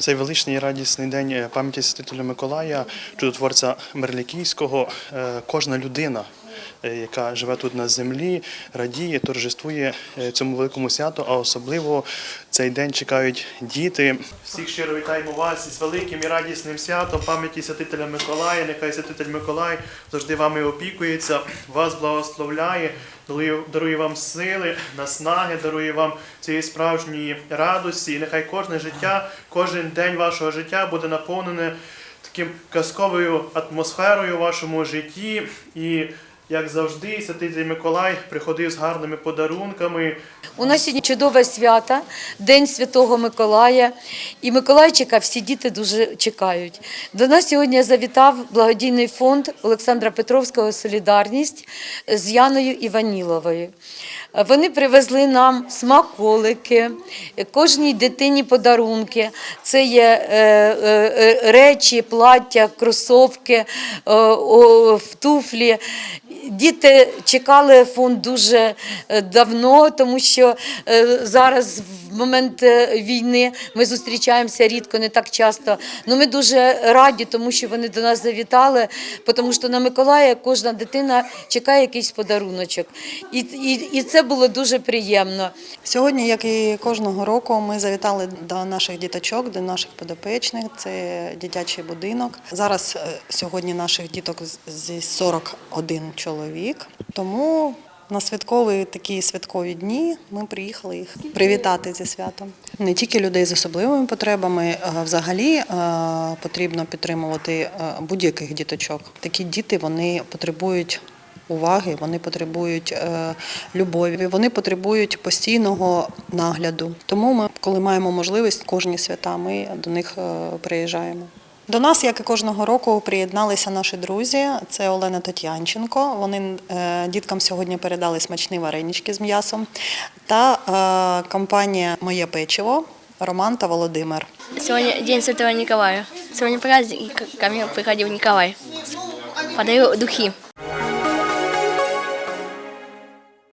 Цей величний і радісний день е, пам'яті святителя Миколая, чудотворця Мерлікійського, е, кожна людина, яка живе тут на землі, радіє, торжествує е, цьому великому святу, а особливо цей день чекають діти. Всіх щиро вітаємо вас із великим і радісним святом пам'яті святителя Миколая. Нехай святитель Миколай завжди вами опікується, вас благословляє, дарує, вам сили, наснаги, дарує вам цієї справжньої радості. І нехай кожне життя, кожен день вашого життя буде наповнене таким казковою атмосферою у вашому житті. І як завжди, святитель Миколай приходив з гарними подарунками. У нас сьогодні чудове свято, День Святого Миколая. І Миколайчика всі діти дуже чекають. До нас сьогодні завітав благодійний фонд Олександра Петровського Солідарність з Яною Іваніловою. Вони привезли нам смаколики, кожній дитині подарунки. Це є е, е, е, речі, плаття, кросовки, туфлі. Діти чекали фонд дуже е, давно, тому що е, зараз в момент е, війни ми зустрічаємося рідко, не так часто. Ну ми дуже раді, тому що вони до нас завітали, тому що на Миколая кожна дитина чекає якийсь подаруночок. І, і, і це було дуже приємно. Сьогодні, як і кожного року, ми завітали до наших діточок, до наших подопечних. Це дитячий будинок. Зараз е, сьогодні наших діток зі 41 чоловік. Тому на святкові такі святкові дні ми приїхали їх привітати зі святом. Не тільки людей з особливими потребами, взагалі е, потрібно підтримувати е, будь-яких діточок. Такі діти вони потребують уваги, вони потребують е, любові, вони потребують постійного нагляду. Тому ми, коли маємо можливість, кожні свята ми до них приїжджаємо. До нас, як і кожного року, приєдналися наші друзі. Це Олена Тетянченко. Вони е, діткам сьогодні передали смачні варенички з м'ясом. Та е, компанія Моє печиво Роман та Володимир. Сьогодні День Святого Николая. Сьогодні праздник, и ко мені приходив Ніколай. Подаю духи.